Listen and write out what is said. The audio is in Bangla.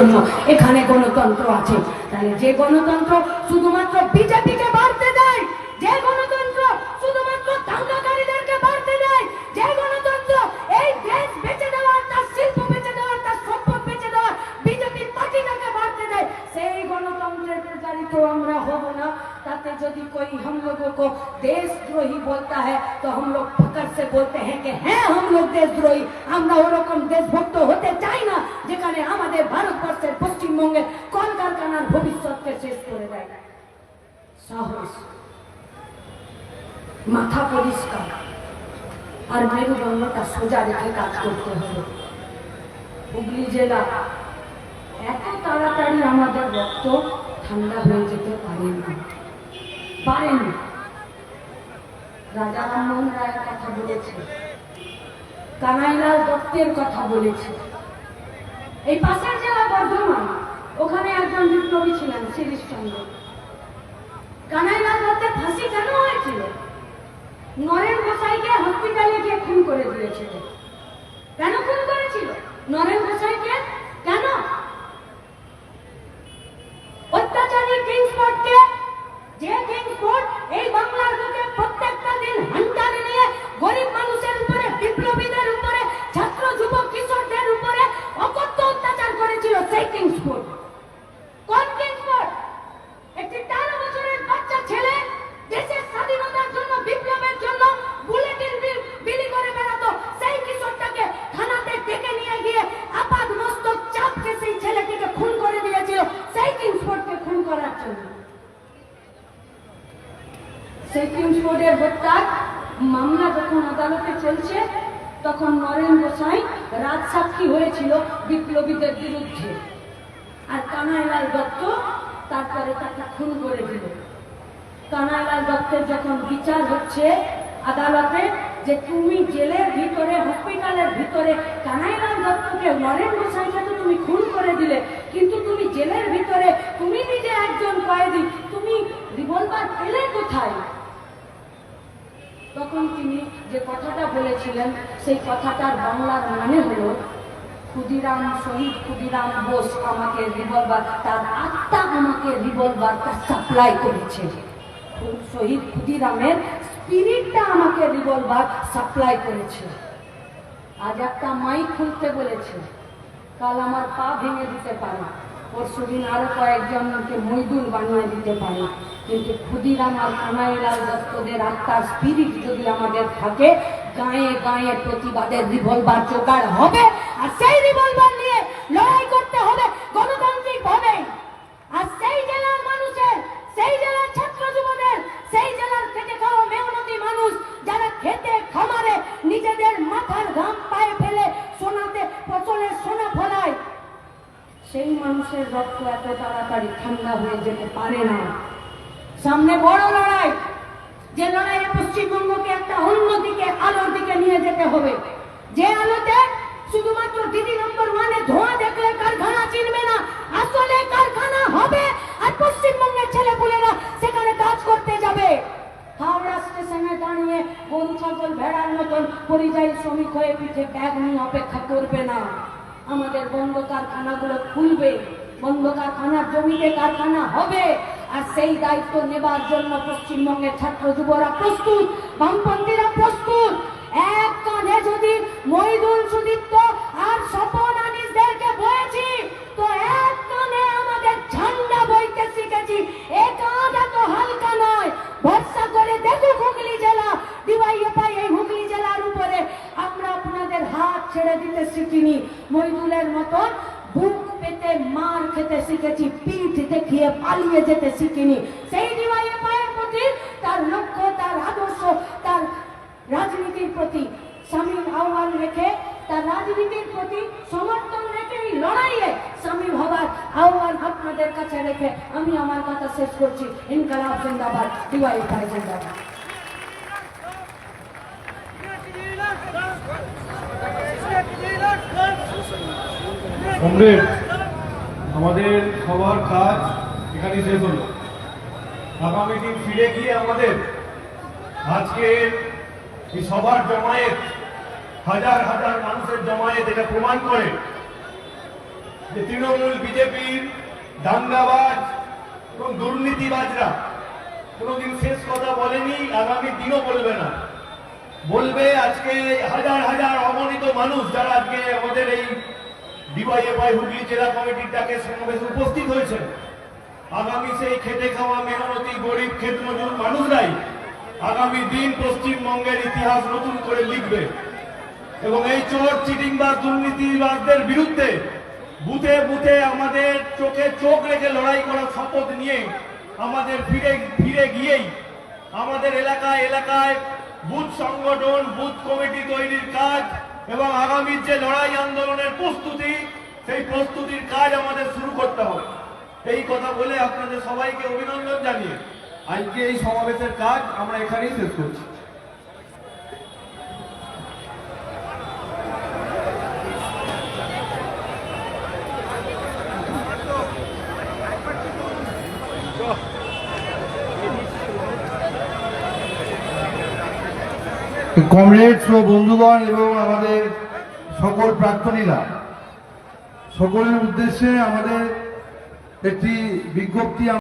জন্য এখানে গণতন্ত্র আছে তাহলে যে গণতন্ত্র শুধুমাত্র বিজেপিকে বাড়তে দেয় যে গণতন্ত্র শুধুমাত্র দাঙ্গাকারীদেরকে বাড়তে দেয় যে গণতন্ত্র এই দেশ বেঁচে দেওয়ার তার শিল্প বেঁচে দেওয়ার তার সম্পদ বেঁচে দেওয়ার বিজেপির পার্টিটাকে বাড়তে দেয় সেই গণতন্ত্রের প্রচারিত আমরা হব না তাতে যদি कोई हम लोगों को देशद्रोही बोलता है तो हम लोग फकर से बोलते हैं कि হ্যাঁ हम लोग देशद्रोही আমরা ওরকম দেশভক্ত হতে চাই না যেখানে আমাদের ভারতবর্ষের পশ্চিমবঙ্গের কলকারখানার ভবিষ্যৎকে শেষ করে দেয়। সাহস। মাথা পরিষ্কার। আর মেরুদণ্ডটা সোজা রেখে কাজ করতে হবে। হুগলি জেলা এত তাড়াতাড়ি আমাদের রক্ত ঠান্ডা হয়ে যেতে পারে না। পারেন রাজা রামমোহন রায়ের কথা বলেছে। কানাইলাল দত্তের কথা বলেছে। এই পাশের জেলা বর্ধমান ওখানে একজন বিপ্লবী ছিলেন শিরিশচন্দ্র কানাইলাল দত্তের ফাঁসি কেন হয়েছিল? নরেন গোসাইকে হসপিটালে গিয়ে খুন করে দিয়েছিল কেন খুন করেছিল নরেন গোসাইকে কেন অত্যাচারী কিংসফোর্ডকে যে কিংসফোর্ড এই বাংলার বুকে প্রত্যেকটা দিন হান্টারে নিয়ে গরিব মানুষের উপরে বিপ্লবীদের উপরে ছাত্র যুবক কিশোরদের উপরে অকথ্য অত্যাচার করেছিল সেই কিংসফোর্ড কোন কিংসফোর্ড একটি তেরো বছরের বাচ্চা ছেলে দেশের স্বাধীনতার জন্য বিপ্লবের জন্য বুলেটিন বিল- বিলি করে বেড়াতো সেই কিশোরটাকে থানাতে ডেকে নিয়ে গিয়ে আপাদ মস্তক চাপকে সেই ছেলেটিকে খুন করে দিয়েছিল সেই কিংসফোর্ডকে খুন করার জন্য সেই কিংসফোর্ডের হত্যার মামলা যখন আদালতে চলছে, তখন নরেন গোসাই রাজসাক্ষী হয়েছিল বিপ্লবীদের বিরুদ্ধে। আর কানাইলাল দত্ত তারপরে তাকে খুন করে দিল। কানাইলাল দত্তের যখন বিচার হচ্ছে আদালতে যে তুমি জেলের ভিতরে, হসপিটালের ভিতরে কানাইলাল দত্তকে নরেন গোসাইকে তো তুমি খুন করে দিলে, কিন্তু তুমি জেলের ভিতরে, তুমি নিজে একজন কয়েদি তুমি রিভলভার পেলে কোথায়? তখন তিনি যে কথাটা বলেছিলেন, সেই কথাটার বাংলার মানে হলো, ক্ষুদিরাম শহীদ, ক্ষুদিরাম বোস আমাকে রিভলভার তার আত্মা আমাকে রিভলভারটা সাপ্লাই করেছে। শহীদ ক্ষুদিরামের স্পিরিটটা আমাকে রিভলভার সাপ্লাই করেছে। আজ একটা মাইক খুলতে বলেছে। কাল আমার পা ভেঙে দিতে পারে। পরশু দিন আরও কয়েকজনকে মৈদুল বানিয়ে দিতে পারে। কিন্তু ক্ষুদিরাম আর কানাইলাল দত্তদের আত্মার স্পিরিট যদি আমাদের থাকে, গায়ে গায়ে প্রতিবাদের রিভলভার জোগাড় হবে, আর সেই রিভলভার নিয়ে লড়াই করতে হবে গণতান্ত্রিক ভাবে আর সেই জেলার মানুষের সেই জেলার ছাত্র যুবদের সেই জেলার খেটে খাওয়া মেহনতি মানুষ যারা খেতে খামারে নিজেদের মাথার ঘাম পায়ে ফেলে সোনাতে ফসলের সোনা ফলায় সেই মানুষের রক্ত এত তাড়াতাড়ি ঠান্ডা হয়ে যেতে পারে না। সামনে বড় লড়াই, যে লড়াইয়ে পশ্চিমবঙ্গকে একটা অন্যদিকে আলোর দিকে নিয়ে যেতে হবে। যে আলোতে শুধুমাত্র দিদি নম্বর ওয়ানে ধোঁয়া দেখলে কারখানা চিনবে না, আসলে কারখানা হবে, আর পশ্চিমবঙ্গের ছেলেপুলেরা সেখানে কাজ করতে যাবে। হাওড়া স্টেশনে দাঁড়িয়ে গরু, ছাগল, ভেড়ার মতন পরিযায়ী শ্রমিক হয়ে পিঠে ব্যাগ নিয়ে অপেক্ষা করবে না। আমাদের বন্ধ কারখানাগুলো খুলবে বন্ধ কারখানার জমিতে কারখানা হবে, আর সেই দায়িত্ব নেবার জন্য পশ্চিমবঙ্গের ছাত্র যুবরা প্রস্তুত, বামপন্থীরা প্রস্তুত। এক কাঁধে যদি মহিদুল সুদীপ্ত আর স্বপন হাত ছেড়ে দিতে শিখিনি। মহিদুলের মতন বুক পেতে, মার খেতে শিখেছি, পিঠ দেখিয়ে পালিয়ে যেতে শিখিনি। সেই দিবাইয়ে পায়ের প্রতি তার লক্ষ্য, তার আদর্শ, তার রাজনীতির প্রতি সামিল আহ্বান রেখে, তার রাজনীতির প্রতি সমর্থন রেখে এই লড়াইয়ে স্বামী হবার আহ্বান আপনাদের কাছে রেখে আমি আমার কথা শেষ করছি। ইনকালাব জিন্দাবাদ দিওয়াই পাই জিন্দাবাদ। কমরেড আমাদের সবার কাজ এখানে শেষ হলো। আগামী দিন ফিরে গিয়ে আমাদের আজকে সবার জমায়েত, হাজার হাজার মানুষের জমায়েত এটা প্রমাণ করে যে তৃণমূল বিজেপির দাঙ্গাবাজ এবং দুর্নীতিবাজরা কোনোদিন শেষ কথা বলেনি, আগামী দিনও বলবে না। বলবে আজকে হাজার হাজার অগণিত মানুষ যারা আজকে আমাদের এই ডিওয়াইএফআই হুগলি জেলা কমিটির ডাকে সমাবেশে উপস্থিত হয়েছে আগামী সেই খেটে খাওয়া মেহনতি, গরিব, ক্ষেত মজুর মানুষরাই আগামী দিন পশ্চিমবঙ্গের ইতিহাস নতুন করে লিখবে এবং এই চোর চিটিং বা দুর্নীতিবাদদের বিরুদ্ধে বুথে বুথে আমাদের চোখে চোখ রেখে লড়াই করার শপথ নিয়ে আমাদের ফিরে ফিরে গিয়েই আমাদের এলাকায় এলাকায় বুথ সংগঠন, বুথ কমিটি তৈরির কাজ এবং আগামীর যে লড়াই আন্দোলনের প্রস্তুতি সেই প্রস্তুতির কাজ আমাদের শুরু করতে হবে। এই কথা বলে আপনাদের সবাইকে অভিনন্দন জানিয়ে আজকে এই সমাবেশের কাজ আমরা এখানেই শেষ করছি। কমরেডস ও বন্ধুগণ এবং আমাদের সকল প্রাক্তনীরা সকলের উদ্দেশ্যে আমাদের একটি বিজ্ঞপ্তি